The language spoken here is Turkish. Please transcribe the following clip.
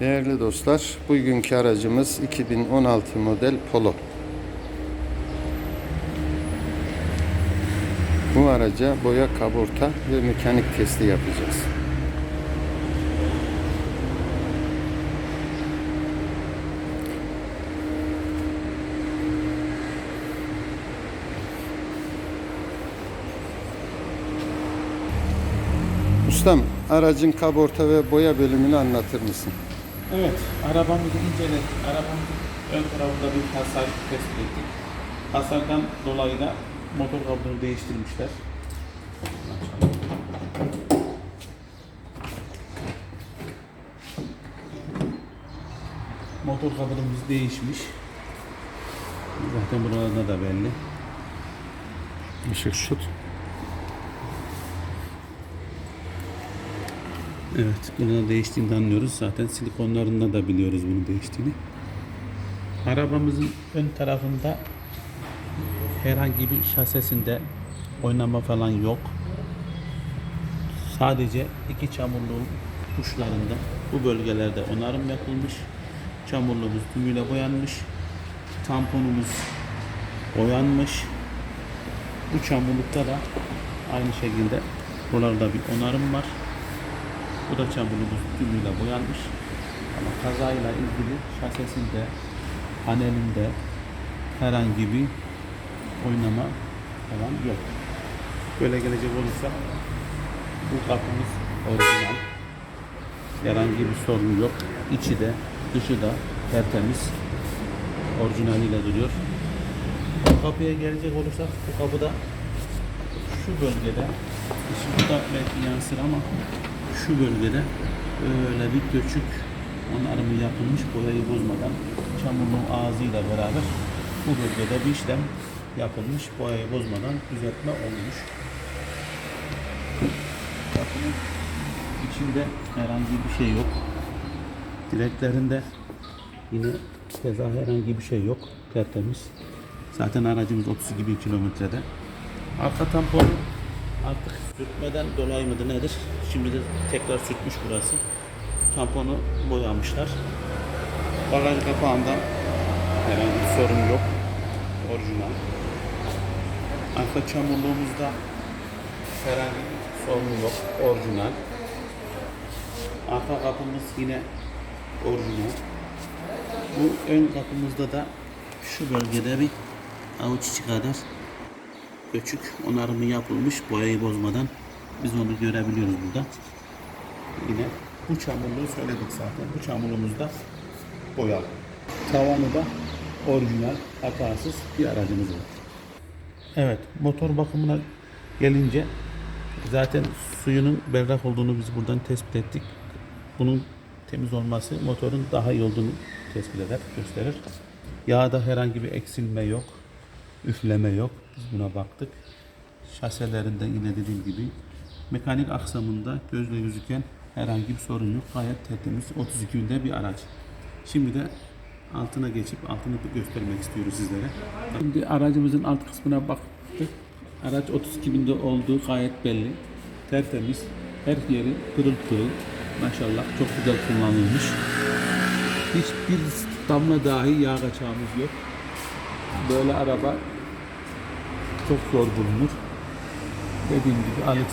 Değerli dostlar, bugünkü aracımız 2016 model Polo. Bu araca boya kaburta ve mekanik testi yapacağız. Ustam, aracın kaborta ve boya bölümünü anlatır mısın? Evet, arabamızı inceledik. Arabamızın ön tarafında bir hasar tespit ettik. Hasardan dolayı da motor kabuğunu değiştirmişler. Motor kabuğumuz değişmiş. Zaten buralarda da belli. Işık şut. Evet, bunu da değiştiğini anlıyoruz. Zaten silikonlarında da biliyoruz bunu değiştiğini. Arabamızın ön tarafında herhangi bir şasesinde oynama falan yok. Sadece iki çamurluğun uçlarında bu bölgelerde onarım yapılmış. Çamurluğumuz tümüyle boyanmış. Tamponumuz boyanmış. Bu çamurlukta da aynı şekilde buralarda bir onarım var. Bu da çamurluğumuz tümüyle boyanmış. Ama kazayla ilgili şasesinde, panelinde herhangi bir oynama falan yok. Böyle gelecek olursa bu kapımız orijinal. Herhangi bir sorun yok. İçi de dışı da tertemiz. Orijinaliyle duruyor. Bu kapıya gelecek olursak bu kapıda şu bölgede şimdi bu da belki yansır ama şu bölgede böyle bir göçük onarımı yapılmış boyayı bozmadan çamurluğun ağzıyla beraber bu bölgede bir işlem yapılmış boyayı bozmadan düzeltme olmuş. Kapının içinde herhangi bir şey yok. Direklerinde yine keza herhangi bir şey yok. Tertemiz. Zaten aracımız 32 bin kilometrede. Arka tamponu artık sürtmeden dolayı mıdır nedir? Şimdi de tekrar sürtmüş burası. Tamponu boyamışlar. Bagaj kapağında herhangi bir sorun yok. Orijinal. Arka çamurluğumuzda herhangi bir sorun yok. Orijinal. Arka kapımız yine orijinal. Bu ön kapımızda da şu bölgede bir avuç içi kadar göçük onarımı yapılmış boyayı bozmadan biz onu görebiliyoruz burada. Yine bu çamurluğu söyledik zaten. Bu çamurluğumuz da boyalı. Tavanı da orijinal, hatasız bir aracımız var. Evet, motor bakımına gelince zaten suyunun berrak olduğunu biz buradan tespit ettik. Bunun temiz olması motorun daha iyi olduğunu tespit eder, gösterir. Yağda herhangi bir eksilme yok, üfleme yok. Biz buna baktık. Şaselerinde yine dediğim gibi mekanik aksamında gözle gözüken herhangi bir sorun yok. Gayet tertemiz 32 günde bir araç. Şimdi de altına geçip altını göstermek istiyoruz sizlere. Şimdi aracımızın alt kısmına baktık. Araç 32 binde olduğu gayet belli. Tertemiz. Her yeri pırıl pırıl. Maşallah çok güzel kullanılmış. Hiçbir damla dahi yağ kaçağımız yok. Böyle araba çok zor bulunur. Dediğim gibi Alex